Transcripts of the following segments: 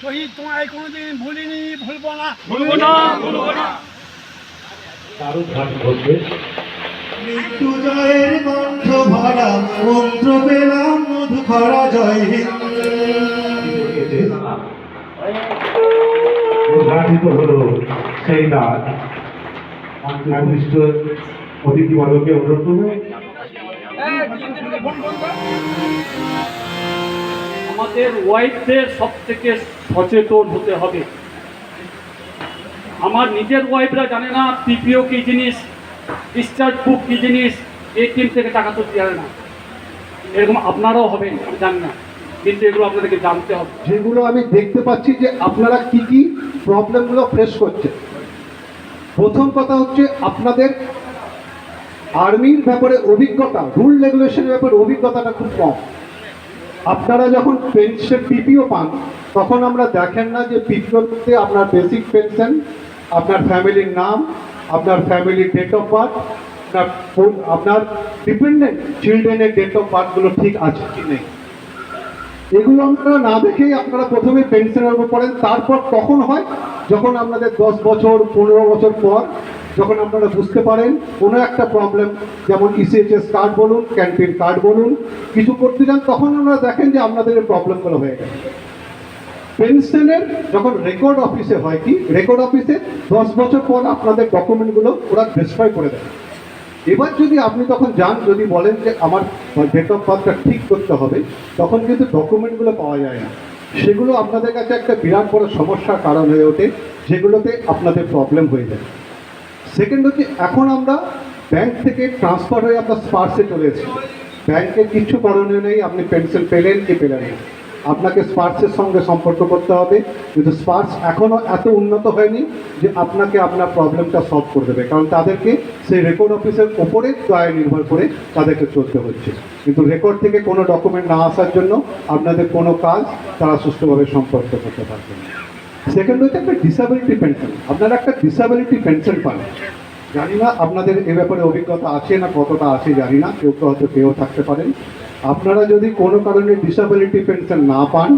শহীদ তোমায় কোনোদিন ভুলিনি ভুলবো না। ভুলবো না ভুলবো না। মৃত্যু জয়ের কণ্ঠ ভরা মন্ত্র পেলাম মধু ভরা জয় হিন্দ। উদ্ঘাটিত হলো সেই নাচ অতিথিবর্গকে অনুরোধ করবে। আমাদের ওয়াইফদের সব থেকে সচেতন হতে হবে। আমার নিজের ওয়াইফরা জানে না পিপিও কি জিনিস, ডিসচার্জ বুক কি জিনিস এটিএম থেকে টাকা তুলতে জানে না। এরকম আপনারাও হবেন জানি না। কিন্তু এগুলো আপনাদেরকে জানতে হবে। যেগুলো আমি দেখতে পাচ্ছি যে আপনারা কি কি প্রবলেমগুলো ফেস করছেন। প্রথম কথা হচ্ছে আপনাদের আর্মির ব্যাপারে অভিজ্ঞতা, রুল রেগুলেশনের ব্যাপারে অভিজ্ঞতাটা খুব কম। আপনারা যখন পেনশন, পিপিও পান, তখন আমরা দেখেন না যে মধ্যে আপনার বেসিক পেনশন, আপনার ফ্যামিলির নাম, আপনার ফ্যামিলির ডেট অফ বার্থ, আপনার আপনার ডিপেন্ডেন্ট চিলড্রেনের ডেট অফ বার্থগুলো ঠিক আছে কি নেই। এগুলো আপনারা না দেখেই আপনারা প্রথমে পেনশনের উপর পড়েন, তারপর তখন হয় যখন আপনাদের দশ বছর, পনেরো বছর পর যখন আপনারা বুঝতে পারেন, কোনো একটা প্রবলেম যেমন E ইসিএইচএস কার্ড বলুন ক্যান্টিন কার্ড বলুন, কিছু করতে যান, তখন আপনারা দেখেন যে আপনাদের প্রবলেমগুলো হয়ে গেছে। পেনশনের যখন রেকর্ড অফিসে হয় কি রেকর্ড অফিসে দশ বছর পর আপনাদের ডকুমেন্টগুলো ওরা ডিসট্রয় করে দেয়। এবার যদি আপনি তখন যান, যদি বলেন যে আমার ডেট অফ বার্থটা ঠিক করতে হবে, তখন কিন্তু ডকুমেন্টগুলো পাওয়া যায় না। সেগুলো আপনাদের কাছে একটা বিরাট বড় সমস্যার কারণ হয়ে ওঠে, যেগুলোতে আপনাদের প্রবলেম হয়ে যায়। সেকেন্ড হচ্ছে এখন আমরা ব্যাংক থেকে ট্রান্সফার হয়ে আপনার স্পার্সে চলে এসেছি। ব্যাংকের কিছু করণীয় নেই, আপনি পেনশন পেলেন কি পেলেন আপনাকে স্পার্সের সঙ্গে সম্পর্ক করতে হবে। কিন্তু স্পার্স এখনও এত উন্নত হয়নি যে আপনাকে আপনার প্রবলেমটা সলভ করে দেবে। কারণ তাদেরকে সেই রেকর্ড অফিসের ওপরে দয়া নির্ভর করে তাদেরকে চলতে হচ্ছে। কিন্তু রেকর্ড থেকে কোনো ডকুমেন্ট না আসার জন্য আপনাদের কোনো কাজ তারা সুষ্ঠুভাবে সম্পর্ক করতে পারবে না। সেকেন্ড হচ্ছে একটা ডিসাবিলিটি পেনশন আপনারা একটা ডিসাবিলিটি পেনশন পান। জানি না আপনাদের এ ব্যাপারে অভিজ্ঞতা আছে না কতটা আছে, জানি না। কেউ কেউ হয়তো কেউ থাকতে পারেন আপনারা যদি কোনো কারণে ডিসাবিলিটি পেনশন না পান,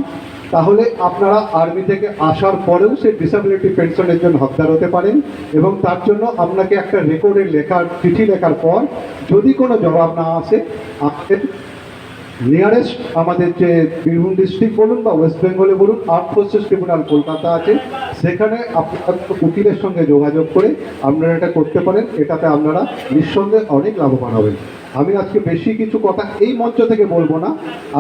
তাহলে আপনারা আর্মি থেকে আসার পরেও সেই ডিসাবিলিটি পেনশনের জন্য হকদার হতে পারেন এবং তার জন্য আপনাকে একটা রেকর্ডে লেখার, চিঠি লেখার পর যদি কোনো জবাব না আসে, আপনাদের নিয়ারেস্ট আমাদের যে বীরভূম ডিস্ট্রিক্ট বলুন বা ওয়েস্ট বেঙ্গলে বলুন আর্ট ফোর্সেস ট্রিব্যুনাল কলকাতা আছে। সেখানে আপনারা উকিলের সঙ্গে যোগাযোগ করে আপনারা এটা করতে পারেন। এটাতে আপনারা নিঃসন্দেহে অনেক লাভবান হবেন। আমি আজকে বেশি কিছু কথা এই মঞ্চ থেকে বলব না।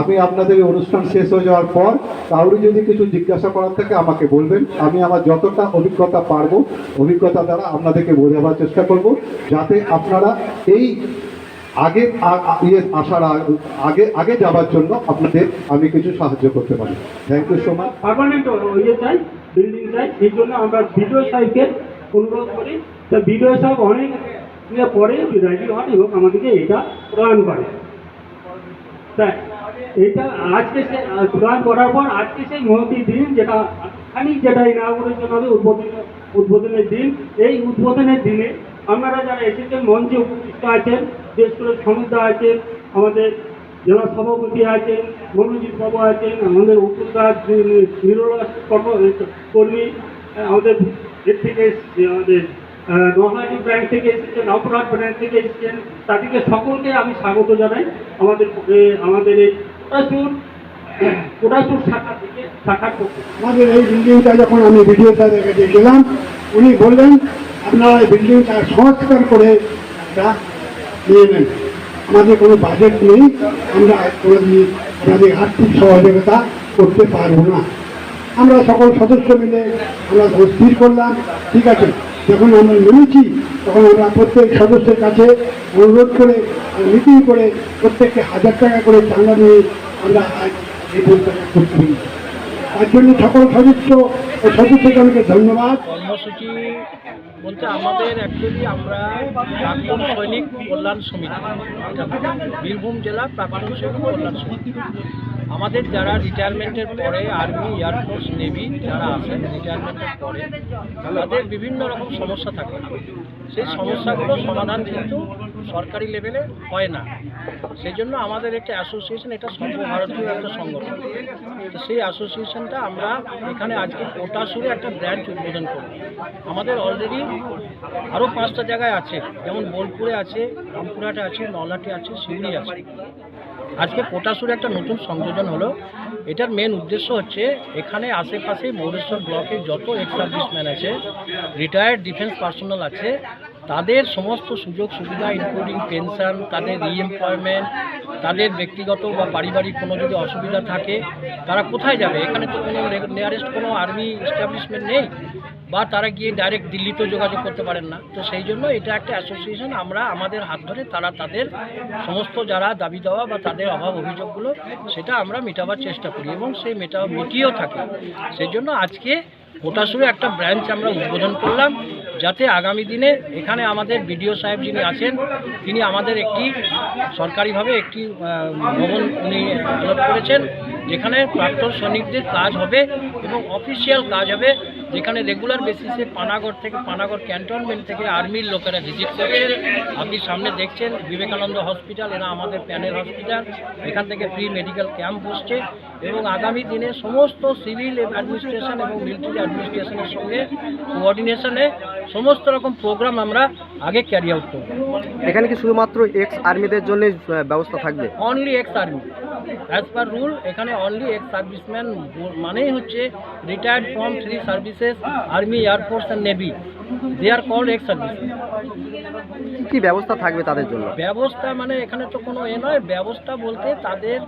আমি আপনাদের অনুষ্ঠান শেষ হয়ে যাওয়ার পর কাউরি যদি কিছু জিজ্ঞাসা করার থাকে আমাকে বলবেন। আমি আমার যতটা অভিজ্ঞতা পারব, অভিজ্ঞতা দ্বারা আপনাদেরকে বোঝাবার চেষ্টা করব। যাতে আপনারা এই আগে ইয়ে আসার আগে আগে যাওয়ার জন্য আপনাদের আমি কিছু সাহায্য করতে পারি। Thank you so much permanent ইয়ে চাই বিল্ডিং চাই সেই জন্য আমরা বিডিও সাহেবকে অনুরোধ করি। তা বিডিও সাহেব অনেক ইয়ে পরে রাজি হন এবং আমাদেরকে এটা প্রদান করে। তাই এটা আজকে সে প্রদান করার পর আজকে সেই মহতি দিন যেটা খানিক যেটা ইনাগুরেশন হবে, উদ্বোধন, উদ্বোধনের দিন। এই উদ্বোধনের দিনে আপনারা যারা এসেছেন, মঞ্চে উপস্থিত আছেন দেশগুলোর সমুদ্র আছেন আমাদের জেলা সভাপতি আছেন মনোজিৎ বাবু আছেন আমাদের উপকার কর্ম আমাদের এর থেকে আমাদের নহাটি ব্যাংক থেকে এসেছেন অপরাধ ব্যাংক থেকে এসেছেন, তাদেরকে সকলকে আমি স্বাগত জানাই, আমাদের আমাদের এই কোটাচুর কোটাচুর শাখা থেকে, শাখার পক্ষে আমাদের এই বিল্ডিংটা যখন আমি ভিডিও স্যারের গেলাম, উনি বললেন, আপনারা এই বিল্ডিংটা সংস্কার করে একটা নিয়ে নেন। আমাদের কোনো বাজেট নেই, আমরা কোনোদিন আর্থিক সহযোগিতা করতে পারব না। আমরা সকল সদস্য মিলে আমরা স্থির করলাম, ঠিক আছে? যখন আমরা নেমেছি, তখন আমরা প্রত্যেক সদস্যের কাছে অনুরোধ করে, মিটিং করে প্রত্যেককে হাজার টাকা করে চাঁদা নিয়ে আমরা আজ এই পরিচর্যা করতে তার জন্য সকল সদস্য ও সদস্যগণকে ধন্যবাদ। কর্মসূচি বলতে আমাদের অ্যাকচুয়ালি আমরা প্রাক্তন সৈনিক কল্যাণ সমিতি বীরভূম জেলা প্রাক্তন সৈনিক কল্যাণ সমিতি। আমাদের যারা রিটায়ারমেন্টের পরে আর্মি এয়ারফোর্স নেভি যারা আছেন, রিটায়ারমেন্টের পরে, তাদের বিভিন্ন রকম সমস্যা থাকে। সেই সমস্যাগুলো সমাধান কিন্তু সরকারি লেভেলে হয় না। সেই জন্য আমাদের একটা অ্যাসোসিয়েশন, এটা সর্বভারতীয় একটা সংগঠন। তো সেই অ্যাসোসিয়েশনটা আমরা এখানে আজকে কোটা সুরে একটা ব্রাঞ্চ উদ্বোধন করব। আমাদের অলরেডি আরও পাঁচটা জায়গায় আছে, যেমন বোলপুরে আছে, রামপুরহাটে আছে, নলহাটে আছে সিউড়ি আছে। আজকে কোটাসুরে একটা নতুন সংযোজন হলো। এটার মেন উদ্দেশ্য হচ্ছে, এখানে আশেপাশে মৌরেশ্বর ব্লকে যত এক্স সার্ভিসম্যান আছে রিটায়ার্ড ডিফেন্স পার্সোনাল আছে, তাদের সমস্ত সুযোগ সুবিধা ইনক্লুডিং পেনশন তাদের রিএমপ্লয়মেন্ট তাদের ব্যক্তিগত বা পারিবারিক কোনো যদি অসুবিধা থাকে, তারা কোথায় যাবে? এখানে তো কোনো নিয়ারেস্ট কোনো আর্মি এস্টাবলিশমেন্ট নেই। বা তারা গিয়ে ডাইরেক্ট দিল্লিতেও যোগাযোগ করতে পারেন না। তো সেই জন্য এটা একটা অ্যাসোসিয়েশন আমরা আমাদের হাত ধরে তারা তাদের সমস্ত যারা দাবি দেওয়া বা তাদের অভাব অভিযোগগুলো সেটা আমরা মেটাবার চেষ্টা করি এবং সেই মেটা মিটিয়েও থাকে। সেই জন্য আজকে কোটাসুরে একটা ব্রাঞ্চ আমরা উদ্বোধন করলাম যাতে আগামী দিনে এখানে আমাদের বিডিও সাহেব যিনি আছেন, তিনি আমাদের একটি সরকারিভাবে একটি ভবন উনি করেছেন, যেখানে প্রাক্তন সৈনিকদের কাজ হবে এবং অফিসিয়াল কাজ হবে। যেখানে রেগুলার বেসিসে পানাগড় থেকে পানাগড় ক্যান্টনমেন্ট থেকে আর্মির লোকেরা ভিজিট করে। আপনি সামনে দেখছেন বিবেকানন্দ হসপিটাল এরা আমাদের প্যানেল হসপিটাল এখান থেকে ফ্রি মেডিকেল ক্যাম্প বসছে এবং আগামী দিনে সমস্ত সিভিল অ্যাডমিনিস্ট্রেশন এবং মিলিটারি অ্যাডমিনিস্ট্রেশনের সঙ্গে কোঅর্ডিনেশনে সমস্ত রকম প্রোগ্রাম আমরা আগে ক্যারি আউট করব। এখানে কি শুধুমাত্র এক্স আর্মিদের জন্য ব্যবস্থা থাকবে? Only ex army as per rule এখানে অনলি এক্স সার্ভিসম্যান মানেই হচ্ছে retired from three services army air force and navy they are called ex service কি কি ব্যবস্থা থাকবে তাদের জন্য? ব্যবস্থা মানে এখানে তো কোনো এ নয় ব্যবস্থা বলতে তাদের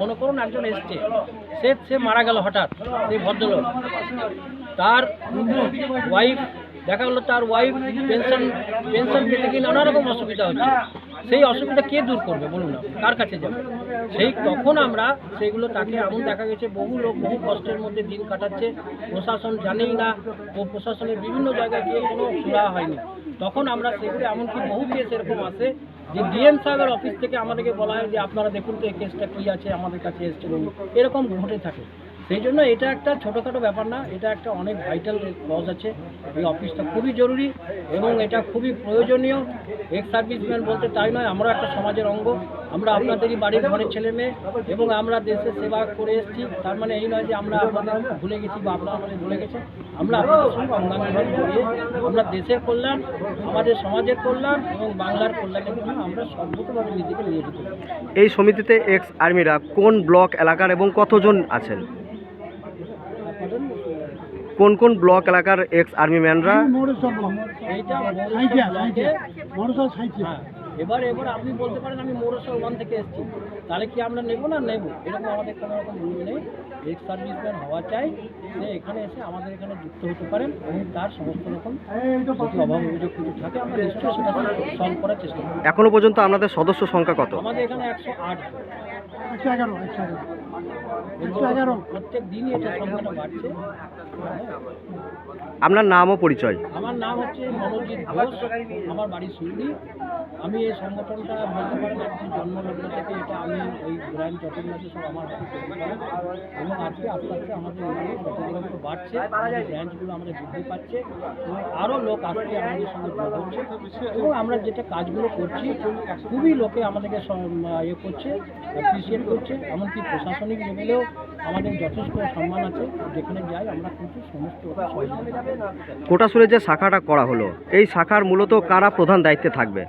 মনে করুন একজন এসছে সে সে মারা গেল হঠাৎ সেই ভদ্রলোক। তার ওয়াইফ দেখা গেলো তার ওয়াইফ পেনশন পেনশন পেতে গিয়ে নানা রকম অসুবিধা হচ্ছে। সেই অসুবিধা কে দূর করবে বলুন না? কার কাছে যাবে? সেই তখন আমরা সেইগুলো তাকে এমন দেখা গেছে, বহু লোক বহু কষ্টের মধ্যে দিন কাটাচ্ছে। প্রশাসন জানেই না ও প্রশাসনের বিভিন্ন জায়গায় গিয়ে কোনো সুরা হয়নি। তখন আমরা সেগুলো, এমনকি বহু কেস এরকম আছে যে ডিএম সাহেবের অফিস থেকে আমাদেরকে বলা হয় যে, আপনারা দেখুন তো এই কেসটা কী আছে, আমাদের কাছে এসছে বলুন। এরকম ঘটে থাকে। সেই জন্য এটা একটা ছোটোখাটো ব্যাপার না, এটা একটা অনেক ভাইটাল কজ আছে। এই অফিসটা খুবই জরুরি এবং এটা খুবই প্রয়োজনীয়। এক্স সার্ভিসম্যান বলতে তাই নয়, আমরা একটা সমাজের অঙ্গ। আমরা আপনাদেরই বাড়ির ঘরের ছেলে মেয়ে এবং আমরা দেশের সেবা করে এসেছি। তার মানে এই নয় যে আমরা আপনাদের ভুলে গেছি বা আপনারা আমাদের ভুলে গেছে আমরা আপনাদের সঙ্গে অঙ্গাঙ্গিভাবে জড়িয়ে, আমরা দেশের কল্যাণ, আমাদের সমাজের কল্যাণ এবং বাংলার কল্যাণের জন্য আমরা সর্বতভাবে নিজেকে নিয়োজিত। এই সমিতিতে এক্স আর্মিরা কোন ব্লক, এলাকার এবং কতজন আছেন? কোন কোন ব্লক এলাকার এক্স আর্মি ম্যানরা হ্যাঁ এবার এবার আপনি বলতে পারেন আমি মোরসর ওয়ান থেকে এসেছি। তাহলে কি আমরা নেব না নেব? এরকম আমাদের কোনো রকম রুল নেই। এক্স সার্ভিসম্যান হওয়া চাই। সে এখানে এসে আমাদের এখানে যুক্ত হতে পারেন এবং তার সমস্ত রকম যদি অভাব অভিযোগ কিছু থাকে আমরা নিশ্চয়ই সেটা সলভ করার চেষ্টা করব। এখনও পর্যন্ত আপনাদের সদস্য সংখ্যা কত? আমাদের এখানে একশো আট একশো এগারো একশো এগারো। একশো এগারো প্রত্যেক দিনই এটা সংখ্যাটা বাড়ছে। আপনার নাম ও পরিচয়। আমার নাম হচ্ছে মনোজিৎ ঘোষ। আমার বাড়ি সুইলি আমি এই সংগঠনটা বলতে পারেন একদম জন্মলগ্ন থেকে এটা আমি এই যতদিন আছে সব আমার এবং আজকে আস্তে আস্তে আমাদের যতদিন বাড়ছে। ব্রাঞ্চগুলো আমাদের বৃদ্ধি পাচ্ছে। এবং আরও লোক আসছে আমাদের সঙ্গে যোগ হচ্ছে। এবং আমরা যেটা কাজগুলো করছি খুবই লোকে আমাদেরকে ইয়ে করছে অ্যাপ্রিসিয়েট করছে। এমনকি প্রশাসনিক লেভেলেও আমাদের যথেষ্ট সম্মান আছে যেখানে যাই আমরা কিন্তু সমস্ত রকম সহযোগিতা পাই। কোটাসুরে যে শাখাটা করা হলো এই শাখার মূলত কারা প্রধান দায়িত্বে থাকবে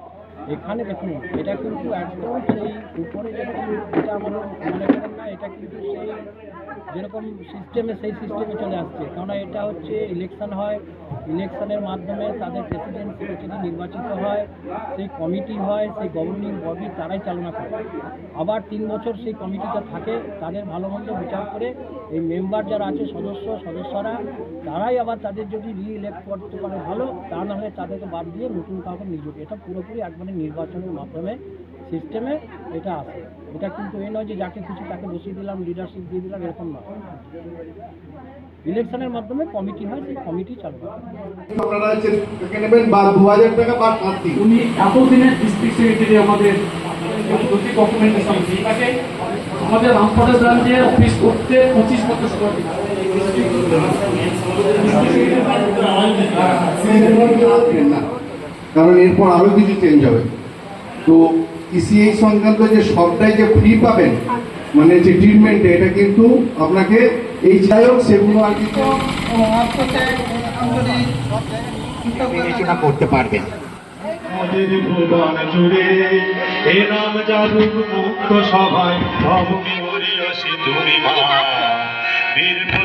এখানে দেখুন এটা কিন্তু একদম সেই উপরে যেরকম এটা আমাদের এটা কিন্তু সেই যেরকম সিস্টেমে সেই সিস্টেমে চলে আসছে। কেননা এটা হচ্ছে ইলেকশন হয়। ইলেকশনের মাধ্যমে তাদের প্রেসিডেন্ট সেক্রেটারি নির্বাচিত হয়, সেই কমিটি হয়, সেই গভর্নিং বডি তারাই চালনা করে। আবার তিন বছর সেই কমিটিটা থাকে, তাদের ভালো মন্দ বিচার করে এই মেম্বার যারা আছে, সদস্য, সদস্যরা, তারাই আবার তাদের যদি রি ইলেক্ট করতে পারে ভালো, তা না হলে তাদেরকে বাদ দিয়ে নতুন কাউকে নিয়োগ এটা পুরোপুরি একবারে নির্বাচনের মাধ্যমে সিস্টেমে এটা আছে। এটা কিন্তু এই নয় যে যাকে খুশি তাকে বসিয়ে দিলাম লিডারশিপ দিয়ে দিলাম এরকম না ইলেকশনের মাধ্যমে কমিটি হয় সেই কমিটি চালু হয়। আপনারা নেবেন বা দু হাজার টাকা বা সাত দিন। উনি এতদিনের ডিস্ট্রিক্ট সেক্রেটারি আমাদের ডকুমেন্টেশন এটাকে আমাদের ব্রাঞ্চে অফিস করতে পঁচিশ বছর সময় না। কারণ এরপর আরও কিছু চেঞ্জ হবে। তো ইসিআই সংক্রান্ত যে সবটাই যে ফ্রি পাবেন মানে যে ট্রিটমেন্টে এটা কিন্তু আপনাকে এই যাই হোক সেগুলো আর বিবেচনা করতে পারবেন আমাদের ভুবন জুড়ে এ নাম মুক্ত হরিয়সী মা বীর প্রসন্ন